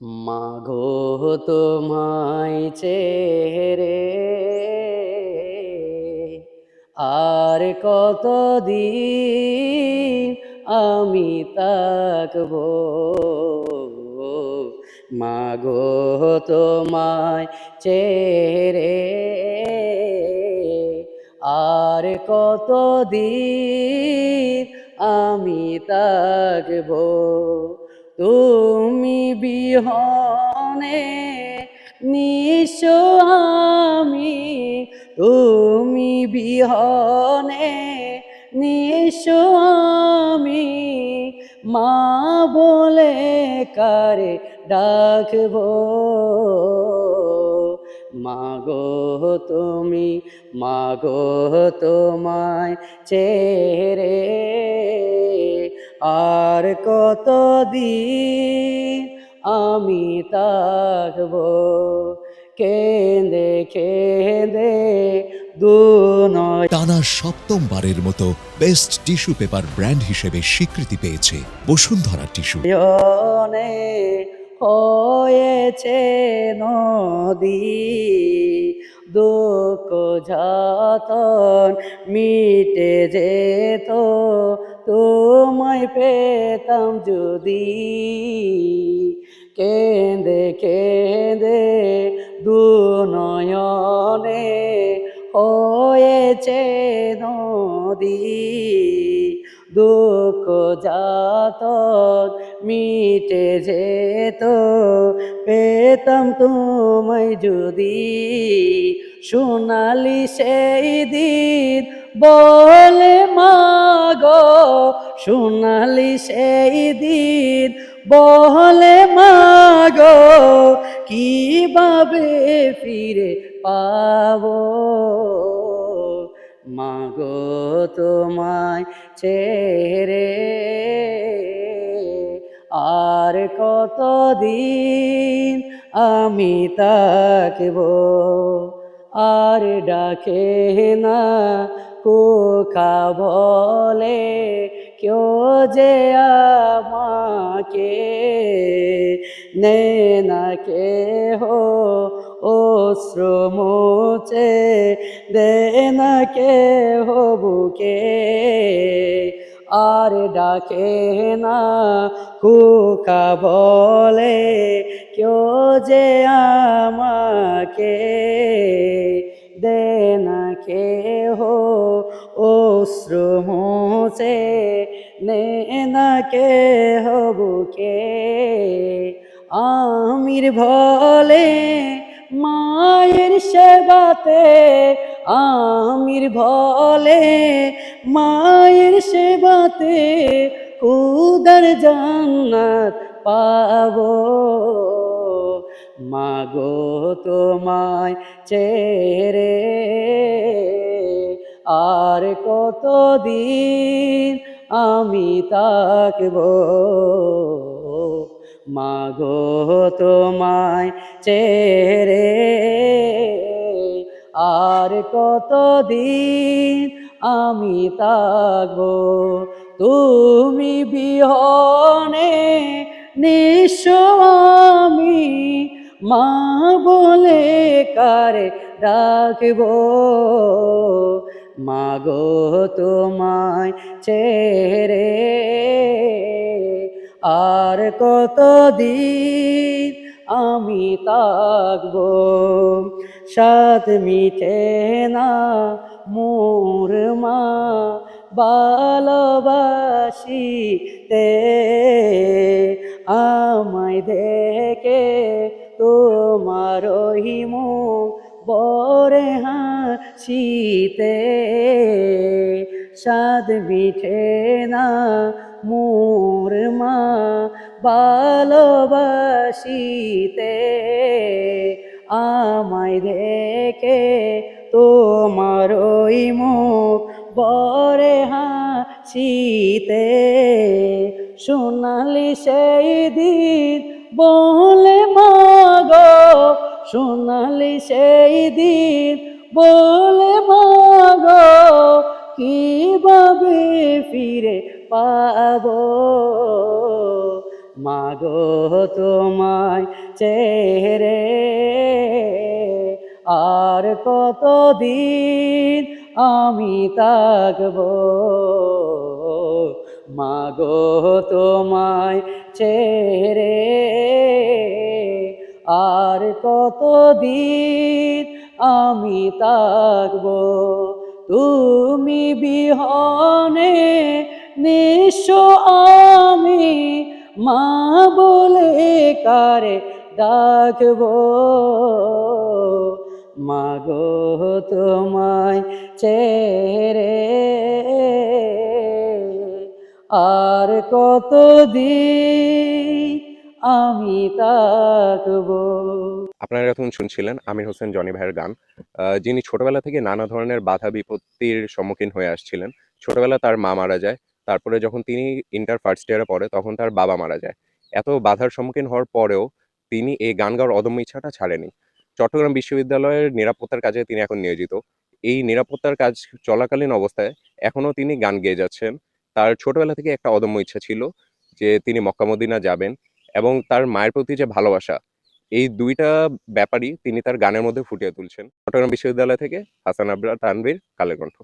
মাগো তোমায় চেহারে, আর কতদিন আমি তাকব মাগো তোমায় চেহারে, আর কত কতদিন আমি তাকব তুমি বিহনে নিশ আমি, তুমি বিহনে নিশ আমি। মা বলে, কারে ডাকব? মাগো তুমি, মাগো তোমায় চেরে আর কতদিন আমি তাকব কেঁদে কেঁদে দু নয় টানা সপ্তমবারের মতো বেস্ট টিস্যু পেপার ব্র্যান্ড হিসেবে স্বীকৃতি পেয়েছে বসুন্ধরা টিস্যু। হয়েছে নদী দুঃখ যাতন মিটে যেত তোমায় পেতাম যদি কেঁদে কেঁদে দু নয়নে হয়েছে নদী। দুঃখ যাত মিটে যেত, পেতাম তোমায় যদি। সোনালি সেই দিন বলে সোনালি সেই দিন বলে মাগো, কীভাবে ফিরে পাবো? মাগো তোমায় চেরে আর কতদিন আমি তাকব আর ডাকে না কোকা বলে কেউ যে আমাকে নে না কে হো অশ্র মোচে দে না কে হো বুকে আর ডাকে না কুকা বলে কেউ যে আমাকে দে না কে হো অশ্র মোচে নে না কে হো বুকে। আমির ভলে মায়ের সেবাতে, আমির ভলে মায়ের সেবাতে কুদার জান্নাত পাবো। মাগো তোমায় চেরে আর কতদিন আমি তাকবো মাগো তোমায় চেরে আর কতদিন আমি তাকবো তুমি বিহনে নিঃস আমি মা বলে কারে ডাকবো? মাগো তোমায় চেরে আর কতদিন আমি তাকবো সাত মিটে না মোর মা ভালোবাসিতে। আমায় দেখে তোমার হিমু হাসিতে সাদ মিঠে না মোর মা ভালোবাসিতে। আমায় দেখে তোমার ওই মুখ বরে হাসিতে। সোনালি সেই দিন বলে মাগো সোনালি সেই দিন বলে, মাগো, কীভাবে ফিরে পাবো? মাগো, তোমায় চেহরে আর কতদিন আমি থাকব? মাগো, তোমায় চেহরে আর কতদিন আমি থাকব। তুমি বিহনে নিঃস্ব আমি মা বলে কারে ডাকবো। মাগো তোমায় চেরে আর কতদিন আমি থাকব? আপনারা এখন শুনছিলেন আমির হোসেন, জনি ভাইয়ের গান। যিনি ছোটবেলা থেকে নানা ধরনের বাধা বিপত্তির সম্মুখীন হয়ে আসছিলেন, ছোটবেলা তার মা মারা যায়, তারপরে যখন তিনি ইন্টার ফার্স্ট ইয়ারে পড়ে, তখন তার বাবা মারা যায়। এত বাধার সম্মুখীন হওয়ার পরেও তিনি এই গান গাওয়ার অদম্য ইচ্ছাটা ছাড়েনি। চট্টগ্রাম বিশ্ববিদ্যালয়ের নিরাপত্তার কাজে তিনি এখন নিয়োজিত। এই নিরাপত্তার কাজ চলাকালীন অবস্থায় এখনও তিনি গান গেয়ে যাচ্ছেন। তার ছোটবেলা থেকে একটা অদম্য ইচ্ছা ছিল যে তিনি মক্কা মদিনা যাবেন এবং তার মায়ের প্রতি যে ভালোবাসা এই দুইটা ব্যাপারই তিনি তার গানের মধ্যে ফুটিয়ে তুলছেন। চট্টগ্রাম বিশ্ববিদ্যালয় থেকে হাসান তানভীর, কালের কণ্ঠ।